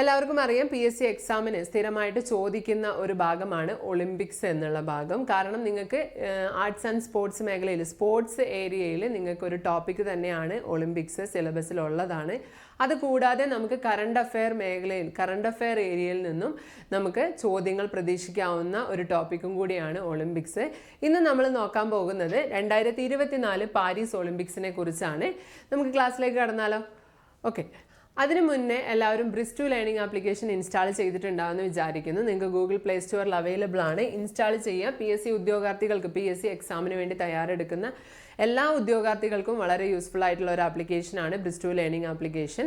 എല്ലാവർക്കും അറിയാം P S C എക്സാമിന് സ്ഥിരമായിട്ട് ചോദിക്കുന്ന ഒരു ഭാഗമാണ് ഒളിമ്പിക്സ് എന്നുള്ള ഭാഗം. കാരണം നിങ്ങൾക്ക് ആർട്സ് ആൻഡ് സ്പോർട്സ് മേഖലയിൽ സ്പോർട്സ് ഏരിയയിൽ നിങ്ങൾക്ക് ഒരു ടോപ്പിക് തന്നെയാണ് ഒളിമ്പിക്സ് സിലബസിലുള്ളതാണ് അതുകൂടാതെ നമുക്ക് കറണ്ട് അഫെയർ മേഖലയിൽ കറണ്ട് അഫെയർ ഏരിയയിൽ നിന്നും നമുക്ക് ചോദ്യങ്ങൾ പ്രതീക്ഷിക്കാവുന്ന ഒരു ടോപ്പിക്കും കൂടിയാണ് ഒളിമ്പിക്സ് ഇന്ന് നമ്മൾ നോക്കാൻ പോകുന്നത് രണ്ടായിരത്തി ഇരുപത്തിനാല് പാരീസ് ഒളിമ്പിക്സിനെ കുറിച്ചാണ്. നമുക്ക് ക്ലാസ്സിലേക്ക് കടന്നാലോ? ഓക്കെ അതിനു മുന്നേ എല്ലാവരും ബ്രിസ്റ്റു ലേണിംഗ് ആപ്ലിക്കേഷൻ ഇൻസ്റ്റാൾ ചെയ്തിട്ടുണ്ടാവുമെന്ന് വിചാരിക്കുന്നു. നിങ്ങൾക്ക് ഗൂഗിൾ പ്ലേ സ്റ്റോറിൽ അവൈലബിൾ ആണ്. ഇൻസ്റ്റാൾ ചെയ്യാം പി എസ് സി ഉദ്യോഗാർത്ഥികൾക്ക് പി എസ് സി എക്സാമിന് വേണ്ടി തയ്യാറെടുക്കുന്ന എല്ലാ ഉദ്യോഗാർത്ഥികൾക്കും വളരെ യൂസ്ഫുൾ ആയിട്ടുള്ള ഒരു ആപ്ലിക്കേഷനാണ് ബ്രിസ്റ്റു ലേണിംഗ് ആപ്ലിക്കേഷൻ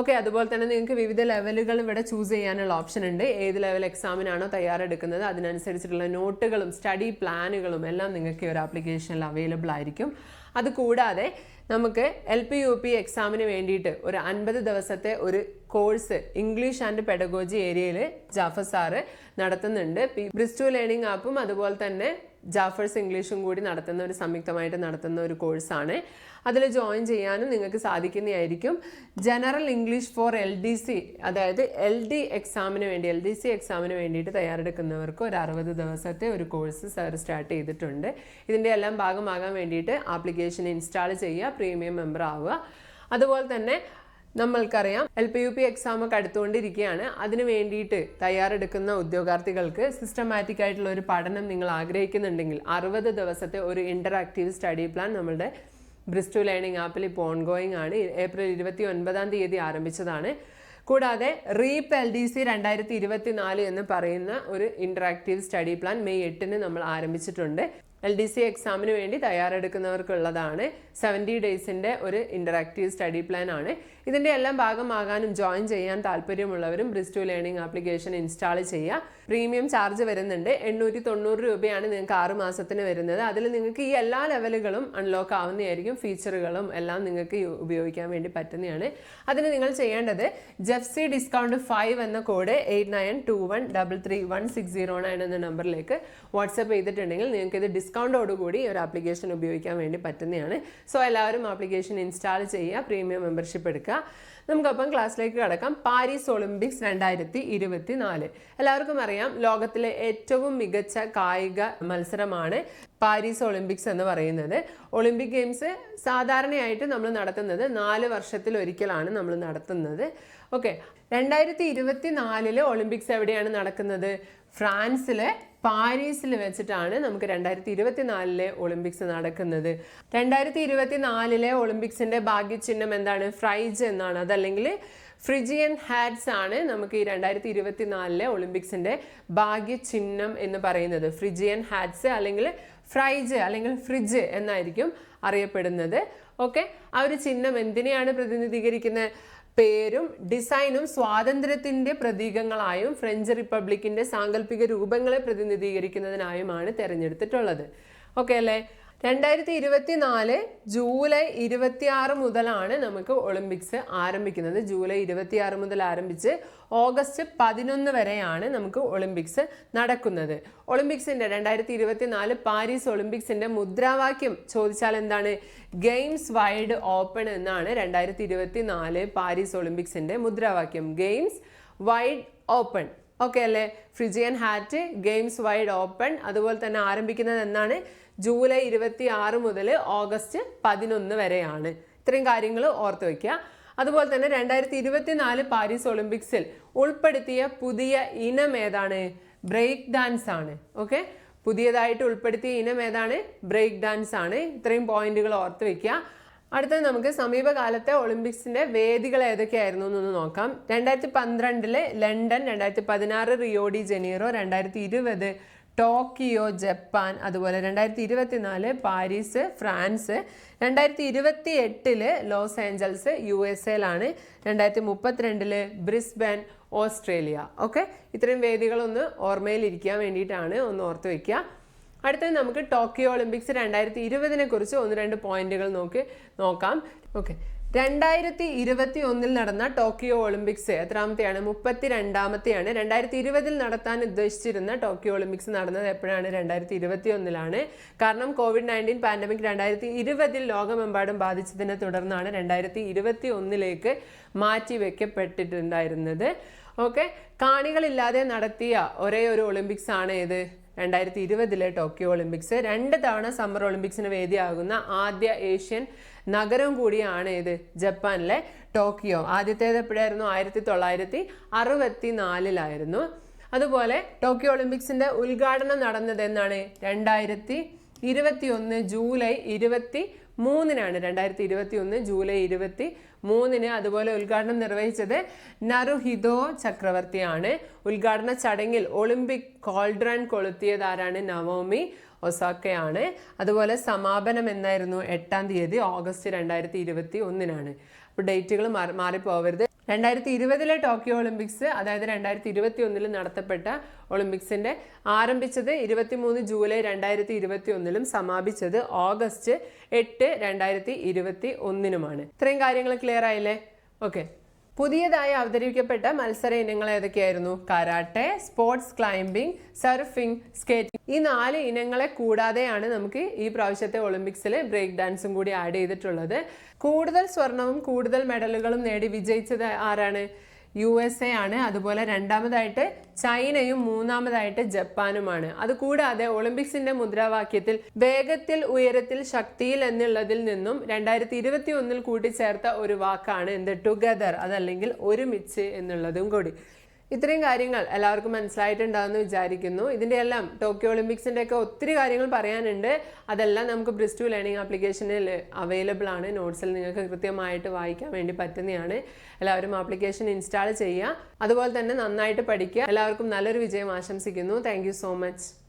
ഓക്കെ അതുപോലെ തന്നെ നിങ്ങൾക്ക് വിവിധ ലെവലുകൾ ഇവിടെ ചൂസ് ചെയ്യാനുള്ള ഓപ്ഷൻ ഉണ്ട്. ഏത് ലെവൽ എക്സാമിനാണോ തയ്യാറെടുക്കുന്നത് അതിനനുസരിച്ചിട്ടുള്ള നോട്ടുകളും സ്റ്റഡി പ്ലാനുകളും എല്ലാം നിങ്ങൾക്ക് ഈ ഒരു ആപ്ലിക്കേഷനിൽ അവൈലബിൾ ആയിരിക്കും. അതുകൂടാതെ നമുക്ക് എൽ പി യു പി എക്സാമിന് വേണ്ടിയിട്ട് ഒരു അൻപത് ദിവസത്തെ ഒരു കോഴ്സ് ഇംഗ്ലീഷ് ആൻഡ് പെഡഗോജി ഏരിയയിൽ ജാഫർ സാറ് നടത്തുന്നുണ്ട്. ബ്രിസ്റ്റു ലേണിംഗ് ആപ്പും അതുപോലെ തന്നെ ജാഫേഴ്സ് ഇംഗ്ലീഷും കൂടി നടത്തുന്ന ഒരു സംയുക്തമായിട്ട് നടത്തുന്ന ഒരു കോഴ്സാണ് അതിൽ ജോയിൻ ചെയ്യാനും നിങ്ങൾക്ക് സാധിക്കുന്നതായിരിക്കും. General English for L D C അതായത് എൽ ഡി എക്സാമിന് വേണ്ടി എൽ ഡി സി എക്സാമിന് വേണ്ടിയിട്ട് തയ്യാറെടുക്കുന്നവർക്ക് ഒരു അറുപത് ദിവസത്തെ ഒരു കോഴ്സ് സാർ സ്റ്റാർട്ട് ചെയ്തിട്ടുണ്ട്. ഇതിന്റെ എല്ലാം ഭാഗമാകാൻ വേണ്ടിയിട്ട് ആപ്ലിക്കേഷൻ ഇൻസ്റ്റാൾ ചെയ്യുക പ്രീമിയം മെമ്പർ ആവുക. അതുപോലെ തന്നെ നമ്മൾക്കറിയാം L P U P exam ഒക്കെ അടുത്തുകൊണ്ടിരിക്കുകയാണ്. അതിന് വേണ്ടിയിട്ട് തയ്യാറെടുക്കുന്ന ഉദ്യോഗാർത്ഥികൾക്ക് സിസ്റ്റമാറ്റിക് ആയിട്ടുള്ള ഒരു പഠനം നിങ്ങൾ ആഗ്രഹിക്കുന്നുണ്ടെങ്കിൽ അറുപത് ദിവസത്തെ ഒരു ഇന്ററാക്റ്റീവ് സ്റ്റഡി പ്ലാൻ നമ്മളുടെ ബ്രിസ്റ്റു ലേണിംഗ് ആപ്പിൽ ഇപ്പോൾ ഓൺഗോയിങ് ആണ്. ഏപ്രിൽ ഇരുപത്തി ഒൻപതാം തീയതി ആരംഭിച്ചതാണ്. കൂടാതെ റീപ്പ് എൽ ഡി സി രണ്ടായിരത്തി ഇരുപത്തി നാല് എന്ന് പറയുന്ന ഒരു ഇന്ററാക്റ്റീവ് സ്റ്റഡി പ്ലാൻ മെയ് എട്ടിന് നമ്മൾ ആരംഭിച്ചിട്ടുണ്ട്. എൽ ഡി സി എക്സാമിന് വേണ്ടി തയ്യാറെടുക്കുന്നവർക്കുള്ളതാണ് സെവന്റി ഡേയ്സിന്റെ ഒരു ഇന്ററാക്റ്റീവ് സ്റ്റഡി പ്ലാൻ ആണ്. ഇതിന്റെ എല്ലാം ഭാഗമാകാനും ജോയിൻ ചെയ്യാൻ താല്പര്യമുള്ളവരും ബ്രിസ്റ്റു ലേണിംഗ് ആപ്ലിക്കേഷൻ ഇൻസ്റ്റാൾ ചെയ്യുക. പ്രീമിയം ചാർജ് വരുന്നുണ്ട്. എണ്ണൂറ്റി തൊണ്ണൂറ് രൂപയാണ് നിങ്ങൾക്ക് ആറ് മാസത്തിന് വരുന്നത്. അതിൽ നിങ്ങൾക്ക് ഈ എല്ലാ ലെവലുകളും അൺലോക്ക് ആവുന്നതായിരിക്കും. ഫീച്ചറുകളും എല്ലാം നിങ്ങൾക്ക് ഉപയോഗിക്കാൻ വേണ്ടി പറ്റുന്നതാണ്. അതിന് നിങ്ങൾ ചെയ്യേണ്ടത് ജെഫ്സി ഡിസ്കൗണ്ട് ഫൈവ് എന്ന code eight nine two one double three one six zero nine എന്ന നമ്പറിലേക്ക് വാട്സപ്പ് ചെയ്തിട്ടുണ്ടെങ്കിൽ നിങ്ങൾക്ക് ഇത് ഡിസ്കൗണ്ടോടുകൂടി ഒരു ആപ്ലിക്കേഷൻ ഉപയോഗിക്കാൻ വേണ്ടി പറ്റുന്നതാണ്. സോ എല്ലാവരും ആപ്ലിക്കേഷൻ ഇൻസ്റ്റാൾ ചെയ്യുക പ്രീമിയം മെമ്പർഷിപ്പ് എടുക്കുക. നമുക്കപ്പം ക്ലാസ്സിലേക്ക് കടക്കാം. പാരീസ് ഒളിമ്പിക്സ് രണ്ടായിരത്തി ഇരുപത്തി നാല് എല്ലാവർക്കും അറിയാം ലോകത്തിലെ ഏറ്റവും മികച്ച കായിക മത്സരമാണ് പാരീസ് ഒളിമ്പിക്സ് എന്ന് പറയുന്നത്. ഒളിമ്പിക് ഗെയിംസ് സാധാരണയായിട്ട് നമ്മൾ നടത്തുന്നത് നാല് വർഷത്തിൽ ഒരിക്കലാണ് നമ്മൾ നടത്തുന്നത്. ഓക്കെ രണ്ടായിരത്തി ഇരുപത്തി നാലിൽ ഒളിമ്പിക്സ് എവിടെയാണ് നടക്കുന്നത്? ഫ്രാൻസിലെ പാരീസിൽ വെച്ചിട്ടാണ് നമുക്ക് രണ്ടായിരത്തി ഇരുപത്തി നാലിലെ ഒളിമ്പിക്സ് നടക്കുന്നത്. രണ്ടായിരത്തി ഇരുപത്തി നാലിലെ ഒളിമ്പിക്സിന്റെ ഭാഗ്യചിഹ്നം എന്താണ്? ഫ്രൈജ് എന്നാണ്. അതല്ലെങ്കിൽ ഫ്രിജിയൻ ഹാറ്റ്സ് ആണ് നമുക്ക് ഈ രണ്ടായിരത്തി ഇരുപത്തി നാലിലെ ഒളിമ്പിക്സിന്റെ ഭാഗ്യചിഹ്നം എന്ന് പറയുന്നത്. ഫ്രിജിയൻ ഹാറ്റ്സ് അല്ലെങ്കിൽ ഫ്രൈജ് അല്ലെങ്കിൽ ഫ്രിഡ്ജ് എന്നായിരിക്കും അറിയപ്പെടുന്നത്. ഓക്കെ? ആ ഒരു ചിഹ്നം എന്തിനെയാണ് പ്രതിനിധീകരിക്കുന്നത്? പേരും ഡിസൈനും സ്വാതന്ത്ര്യത്തിന്റെ പ്രതീകങ്ങളായും ഫ്രഞ്ച് റിപ്പബ്ലിക്കിന്റെ സാങ്കല്പിക രൂപങ്ങളെ പ്രതിനിധീകരിക്കുന്നതിനായുമാണ് തിരഞ്ഞെടുത്തിട്ടുള്ളത്. ഓക്കെ അല്ലേ? രണ്ടായിരത്തി ഇരുപത്തി നാല് ജൂലൈ ഇരുപത്തിയാറ് മുതലാണ് നമുക്ക് ഒളിമ്പിക്സ് ആരംഭിക്കുന്നത്. ജൂലൈ ഇരുപത്തിയാറ് മുതൽ ആരംഭിച്ച് ഓഗസ്റ്റ് പതിനൊന്ന് വരെയാണ് നമുക്ക് ഒളിമ്പിക്സ് നടക്കുന്നത്. ഒളിമ്പിക്സിന്റെ രണ്ടായിരത്തി ഇരുപത്തി നാല് പാരീസ് ഒളിമ്പിക്സിന്റെ മുദ്രാവാക്യം ചോദിച്ചാൽ എന്താണ്? ഗെയിംസ് വൈഡ് ഓപ്പൺ എന്നാണ് രണ്ടായിരത്തി ഇരുപത്തി നാല് പാരീസ് ഒളിമ്പിക്സിന്റെ മുദ്രാവാക്യം. Games wide open. ഓക്കെ അല്ലേ? Phrygian hat games wide open. അതുപോലെ തന്നെ ആരംഭിക്കുന്നത് എന്നാണ്? ജൂലൈ ഇരുപത്തി ആറ് മുതൽ ഓഗസ്റ്റ് പതിനൊന്ന് വരെയാണ്. ഇത്രയും കാര്യങ്ങൾ ഓർത്ത് വയ്ക്കുക അതുപോലെ തന്നെ രണ്ടായിരത്തി ഇരുപത്തി നാല് പാരീസ് ഒളിമ്പിക്സിൽ ഉൾപ്പെടുത്തിയ പുതിയ ഇനം ഏതാണ്? ബ്രേക്ക് ഡാൻസ് ആണ്. ഓക്കെ? പുതിയതായിട്ട് ഉൾപ്പെടുത്തിയ ഇനം ഏതാണ്? ബ്രേക്ക് ഡാൻസ് ആണ്. ഇത്രയും പോയിന്റുകൾ ഓർത്ത് വെക്കുക. അടുത്തത് നമുക്ക് സമീപകാലത്തെ ഒളിമ്പിക്സിന്റെ വേദികൾ ഏതൊക്കെയായിരുന്നു എന്നൊന്ന് നോക്കാം. രണ്ടായിരത്തി പന്ത്രണ്ടിൽ ലണ്ടൻ രണ്ടായിരത്തി പതിനാറ് റിയോഡി ജനീറോ രണ്ടായിരത്തി ഇരുപത് ടോക്കിയോ ജപ്പാൻ അതുപോലെ രണ്ടായിരത്തി ഇരുപത്തിനാല് പാരീസ് ഫ്രാൻസ് രണ്ടായിരത്തി ഇരുപത്തി എട്ടിൽ ലോസ് ഏഞ്ചൽസ് യു എസ് എയിലാണ് രണ്ടായിരത്തി മുപ്പത്തിരണ്ടിൽ ബ്രിസ്ബൻ ഓസ്ട്രേലിയ. ഓക്കെ? ഇത്രയും വേദികളൊന്ന് ഓർമ്മയിലിരിക്കാൻ വേണ്ടിയിട്ടാണ് ഒന്ന് ഓർത്ത് വയ്ക്കുക അടുത്തത് നമുക്ക് ടോക്കിയോ ഒളിമ്പിക്സ് രണ്ടായിരത്തി ഇരുപതിനെ കുറിച്ച് ഒന്ന് രണ്ട് പോയിന്റുകൾ നോക്കി നോക്കാം. ഓക്കെ? രണ്ടായിരത്തി ഇരുപത്തി ഒന്നിൽ നടന്ന ടോക്കിയോ ഒളിമ്പിക്സ് എത്രാമത്തെയാണ്? മുപ്പത്തി രണ്ടാമത്തെയാണ് രണ്ടായിരത്തി ഇരുപതിൽ നടത്താൻ ഉദ്ദേശിച്ചിരുന്ന ടോക്കിയോ ഒളിമ്പിക്സ് നടന്നത് എപ്പോഴാണ്? രണ്ടായിരത്തി ഇരുപത്തി ഒന്നിലാണ് കാരണം കോവിഡ് നയന്റീൻ പാൻഡമിക് രണ്ടായിരത്തി ഇരുപതിൽ ലോകമെമ്പാടും ബാധിച്ചതിനെ തുടർന്നാണ് രണ്ടായിരത്തി ഇരുപത്തി ഒന്നിലേക്ക് മാറ്റി വെക്കപ്പെട്ടിട്ടുണ്ടായിരുന്നത് ഓക്കെ? കാണികളില്ലാതെ നടത്തിയ ഒരേ ഒരു ഒളിമ്പിക്സ് ആണ് ഏത്? രണ്ടായിരത്തി ഇരുപതിലെ ടോക്കിയോ ഒളിമ്പിക്സ്. രണ്ട് തവണ സമ്മർ ഒളിമ്പിക്സിന് വേദിയാകുന്ന ആദ്യ ഏഷ്യൻ നഗരം കൂടിയാണ് ഇത് ജപ്പാനിലെ ടോക്കിയോ. ആദ്യത്തേത് എപ്പോഴായിരുന്നു? ആയിരത്തി തൊള്ളായിരത്തി അറുപത്തി നാലിലായിരുന്നു അതുപോലെ ടോക്കിയോ ഒളിമ്പിക്സിന്റെ ഉദ്ഘാടനം നടന്നത് എന്നാണ് രണ്ടായിരത്തി ഇരുപത്തി ഒന്ന് ജൂലൈ ഇരുപത്തി മൂന്നിനാണ് രണ്ടായിരത്തി ഇരുപത്തി ഒന്ന് ജൂലൈ ഇരുപത്തി മൂന്നിന് അതുപോലെ ഉദ്ഘാടനം നിർവഹിച്ചത് നറുഹിതോ ചക്രവർത്തിയാണ്. ഉദ്ഘാടന ചടങ്ങിൽ ഒളിമ്പിക് കോൾഡ്രൺ കൊളുത്തിയത് ആരാണ് നവോമി ഒസാക്കയാണ്. അതുപോലെ സമാപനം എന്നായിരുന്നു എട്ടാം തീയതി ഓഗസ്റ്റ് രണ്ടായിരത്തി ഇരുപത്തി ഒന്നിനാണ് അപ്പോൾ ഡേറ്റുകൾ മാറി മാറിപ്പോവരുത്. രണ്ടായിരത്തി ഇരുപതിലെ ടോക്കിയോ ഒളിമ്പിക്സ് അതായത് രണ്ടായിരത്തി ഇരുപത്തി ഒന്നിൽ നടത്തപ്പെട്ട ഒളിമ്പിക്സിന്റെ ആരംഭിച്ചത് ഇരുപത്തിമൂന്ന് ജൂലൈ രണ്ടായിരത്തി ഇരുപത്തി ഒന്നിലും സമാപിച്ചത് ഓഗസ്റ്റ് എട്ട് രണ്ടായിരത്തി ഇരുപത്തി ഒന്നിനുമാണ് ഇത്രയും കാര്യങ്ങൾ ക്ലിയർ ആയില്ലേ? ഓക്കെ പുതിയതായി അവതരിപ്പിക്കപ്പെട്ട മത്സര ഇനങ്ങൾ ഏതൊക്കെയായിരുന്നു? Karate sports climbing surfing skating. ഈ നാല് ഇനങ്ങളെ കൂടാതെയാണ് നമുക്ക് ഈ പ്രാവശ്യത്തെ ഒളിമ്പിക്സിൽ ബ്രേക്ക് ഡാൻസും കൂടി ആഡ് ചെയ്തിട്ടുള്ളത്. കൂടുതൽ സ്വർണവും കൂടുതൽ മെഡലുകളും നേടി വിജയിച്ചത് ആരാണ്? യു എസ് എ ആണ്. അതുപോലെ രണ്ടാമതായിട്ട് ചൈനയും മൂന്നാമതായിട്ട് ജപ്പാനുമാണ്. അതുകൂടാതെ ഒളിമ്പിക്സിന്റെ മുദ്രാവാക്യത്തിൽ വേഗത്തിൽ ഉയരത്തിൽ ശക്തിയിൽ എന്നുള്ളതിൽ നിന്നും രണ്ടായിരത്തി ഇരുപത്തി ഒന്നിൽ കൂട്ടിച്ചേർത്ത ഒരു വാക്കാണ് എന്ത്? ടുഗദർ അതല്ലെങ്കിൽ ഒരുമിച്ച് എന്നുള്ളതും കൂടി. ഇത്രയും കാര്യങ്ങൾ എല്ലാവർക്കും മനസ്സിലായിട്ടുണ്ടാകുമെന്ന് വിചാരിക്കുന്നു. ഇതിന്റെ എല്ലാം ടോക്കിയോ ഒളിമ്പിക്സിന്റെ ഒക്കെ ഒത്തിരി കാര്യങ്ങൾ പറയാനുണ്ട്. അതെല്ലാം നമുക്ക് ബ്രിസ് ടു ലേണിംഗ് ആപ്ലിക്കേഷനിൽ അവൈലബിൾ ആണ്. നോട്ട്സിൽ നിങ്ങൾക്ക് കൃത്യമായിട്ട് വായിക്കാൻ വേണ്ടി പറ്റുന്നതാണ്. എല്ലാവരും ആപ്ലിക്കേഷൻ ഇൻസ്റ്റാൾ ചെയ്യുക. അതുപോലെ തന്നെ നന്നായിട്ട് പഠിക്കുക. എല്ലാവർക്കും നല്ലൊരു വിജയം ആശംസിക്കുന്നു. Thank so much